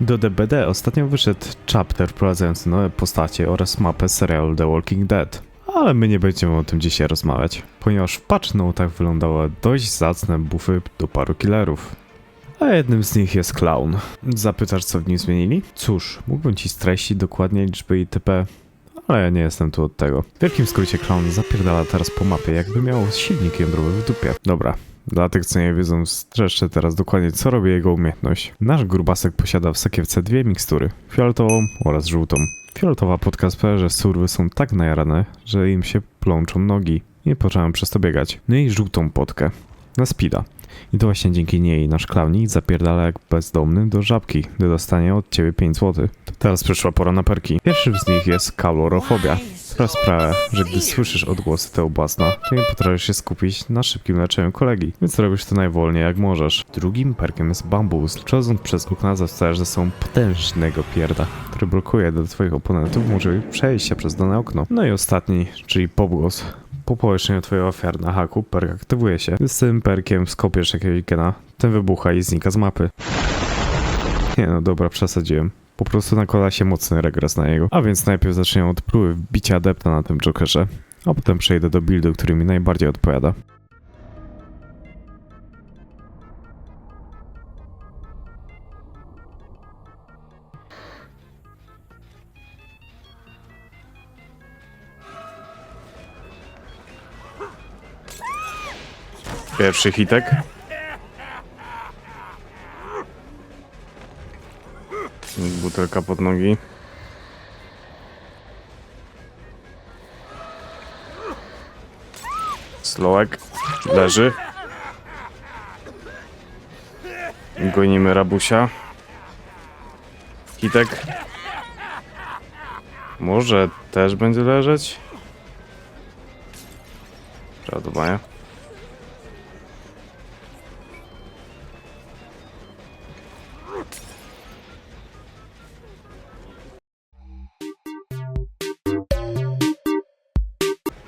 Do DBD ostatnio wyszedł chapter wprowadzający nowe postacie oraz mapę serialu The Walking Dead. Ale my nie będziemy o tym dzisiaj rozmawiać, ponieważ w patch notach wyglądały dość zacne buffy do paru killerów. A jednym z nich jest Clown. Zapytasz co w nim zmienili? Cóż, mógłbym ci streścić dokładnie liczby itp., ale ja nie jestem tu od tego. W wielkim skrócie Clown zapierdala teraz po mapie, jakby miał silnik jądrowy w dupie. Dobra, dla tych, co nie wiedzą, streszczę teraz dokładnie, co robi jego umiejętność. Nasz grubasek posiada w sakiewce dwie mikstury, fioletową oraz żółtą. Fioletowa sprawia, że surwy są tak najarane, że im się plączą nogi nie potrafią przez to biegać. No i żółtą podkę, na speeda. I to właśnie dzięki niej nasz klaunik zapierdala jak bezdomny do żabki, gdy dostanie od ciebie 5 zł. To teraz przyszła pora na perki. Pierwszym z nich jest kalorofobia, która sprawia, że gdy słyszysz odgłosy Teobasna, to nie potrafisz się skupić na szybkim leczeniu kolegi, więc robisz to najwolniej jak możesz. Drugim perkiem jest bambus. Przechodząc przez okna zastawiasz ze sobą potężnego pierda, który blokuje do twoich oponentów możliwość przejścia przez dane okno. No i ostatni, czyli pobłos. Po połączeniu twojej ofiary na haku, perk aktywuje się. Z tym perkiem skopiesz jakiegoś gena, ten wybucha i znika z mapy. Nie no, dobra, przesadziłem. Po prostu nakłada się mocny regres na niego. A więc najpierw zaczniemy od próby bicia adepta na tym Jokerze, a potem przejdę do buildu, który mi najbardziej odpowiada. Pierwszy hitek. Butelka pod nogi. Slołek leży. Gonimy rabusia. Hitek. Może też będzie leżeć? Tu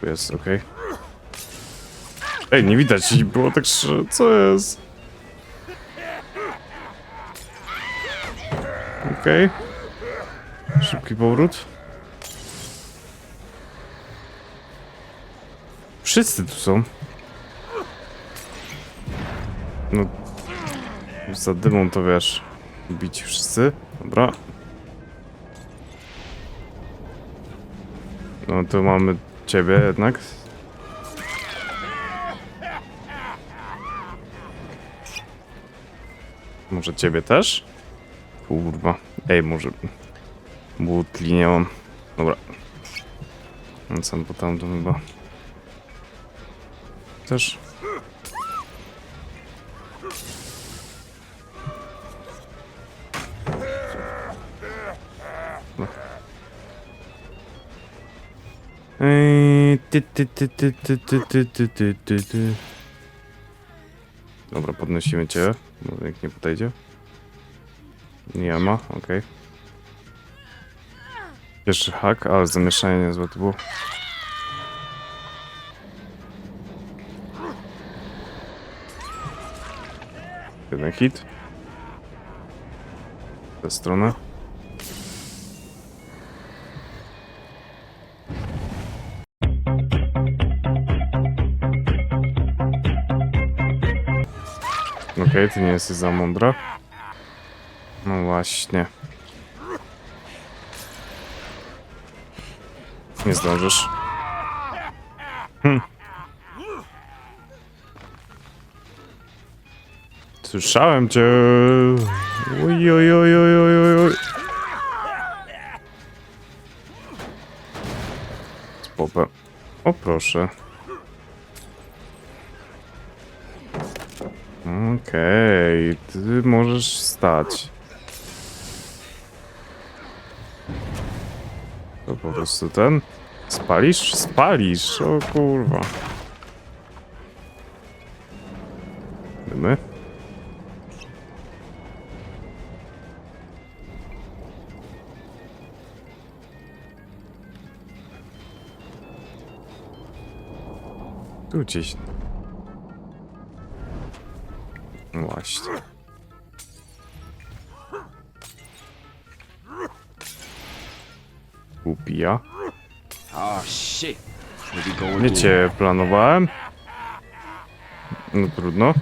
Jest, okej. Ej, nie widać, było tak, że... Co jest? Okej. Szybki powrót. Wszyscy tu są. No... Za dymą to wiesz... Bici wszyscy. Dobra. No to mamy ciebie jednak. Może ciebie też? Kurwa. Ej, może... Butli nie mam. Dobra. No co, bo tam to chyba... Też... Dobra, podnosimy cię. Może nikt nie podejdzie. Nie ma, okej. Pierwszy hak, ale zamieszanie niezłe to było. Jeden hit. Tę stronę. Okej, ty nie jesteś za mądra. No właśnie. Nie zdążysz. Hm. Słyszałem cię. Oj, oj, oj, oj, oj. Spopę. O proszę. Okej, ty możesz stać. To po prostu ten? Spalisz? Spalisz! O kurwa. Dymy? Tu gdzieś. Właśnie. Głupia. Oh shit. Planowałem. No trudno.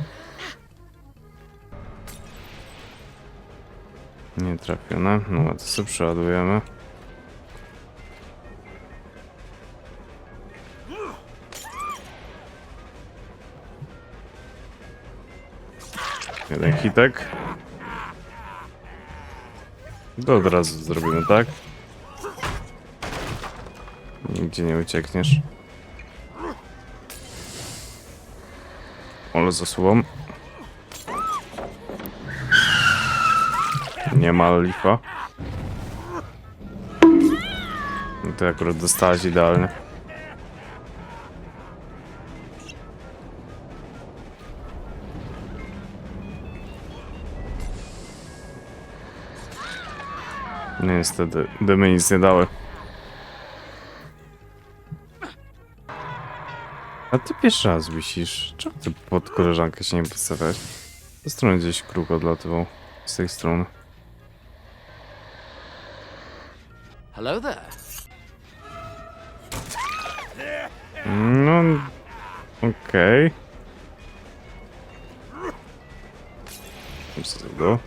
Nie trafione. No to sobie przeładujemy. Jeden hitek. To od razu zrobimy tak. Nigdzie nie uciekniesz. Ale zasuwam. Nie ma lifa. No to akurat dostałeś idealnie. No niestety, dymy nic nie dały. A ty pierwszy raz wisisz. Czemu ty pod koleżankę się nie podstawiałeś? Z strony gdzieś kruk odlatywał. Z tej strony. Hello there. No... Okej. Okay. Co tego?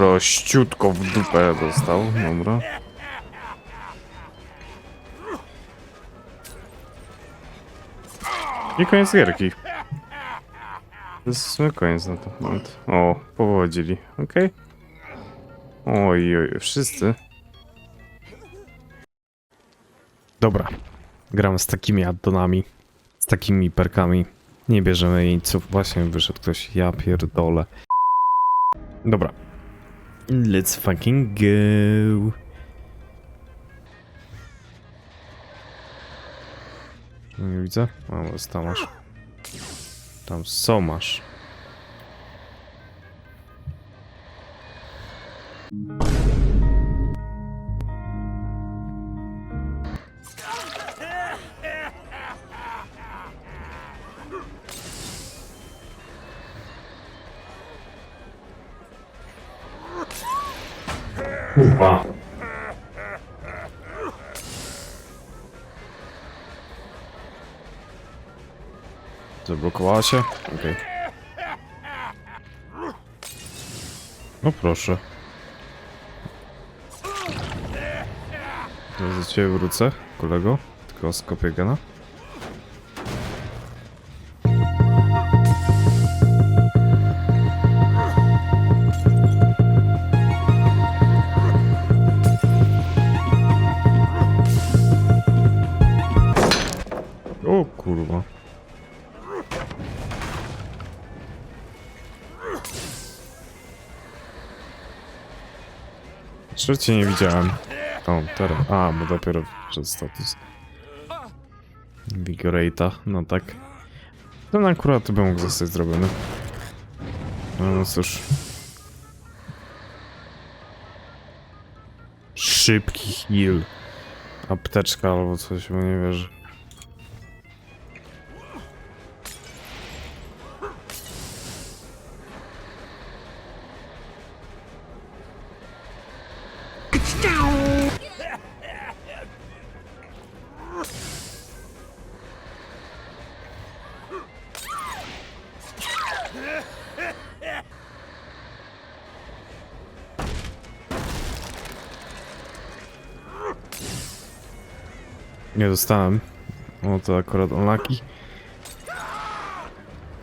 Prościutko w dupę dostał, dobra. I koniec gierki. To jest koniec na ten moment. O, powodzili, okej. Oj, oj, wszyscy. Dobra. Gram z takimi addonami. Z takimi perkami. Nie bierzemy jej, co właśnie wyszedł ktoś. Ja pierdolę. Dobra. Let's fucking go. Nie widzę? Może tam masz. Tam są masz. Kurwa. Zablokowała się? Okej. No proszę. Zaraz do ciebie wrócę, kolego. Tylko skopię gena. Czy cię nie widziałem? O, teraz. A, bo dopiero przed status. Vigorata, no tak. Ten akurat by mógł zostać zrobiony. No, no cóż. Szybki heal. Apteczka albo coś, bo nie wierzę. Nie dostałem. O, to akurat unlucky.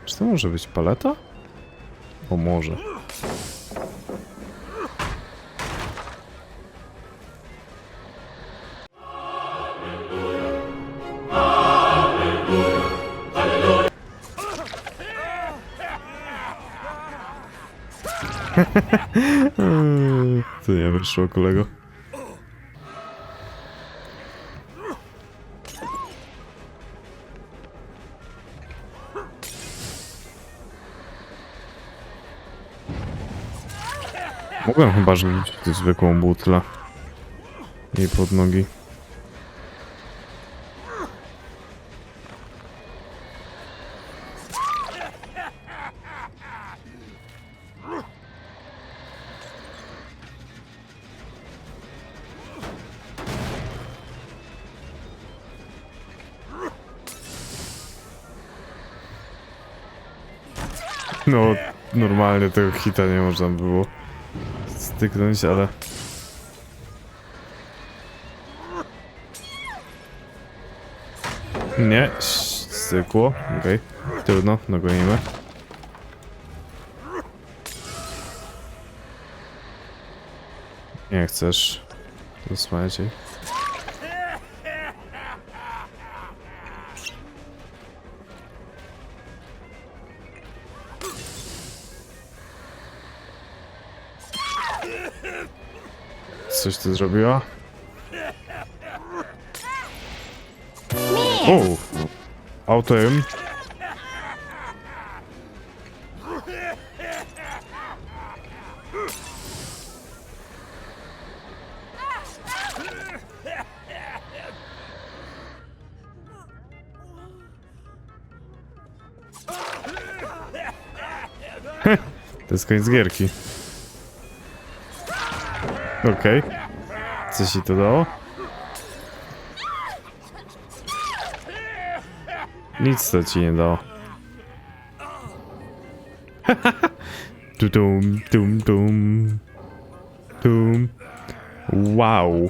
Czy to może być paleta? O, może. to nie wyszło, kolego. Mogłem chyba rzucić zwykłą butlę. Jej pod nogi. No, normalnie tego hita nie można było styknąć, ale... Nie, stykło, okej. Trudno, dogonimy. Nie chcesz zasłaniać jej. Coś ty zrobiła? O! Autem. To jest koniec gierki. Okej. Co ci to dało? Nic to ci nie dało. Tum, tum, tum, tum. Wow.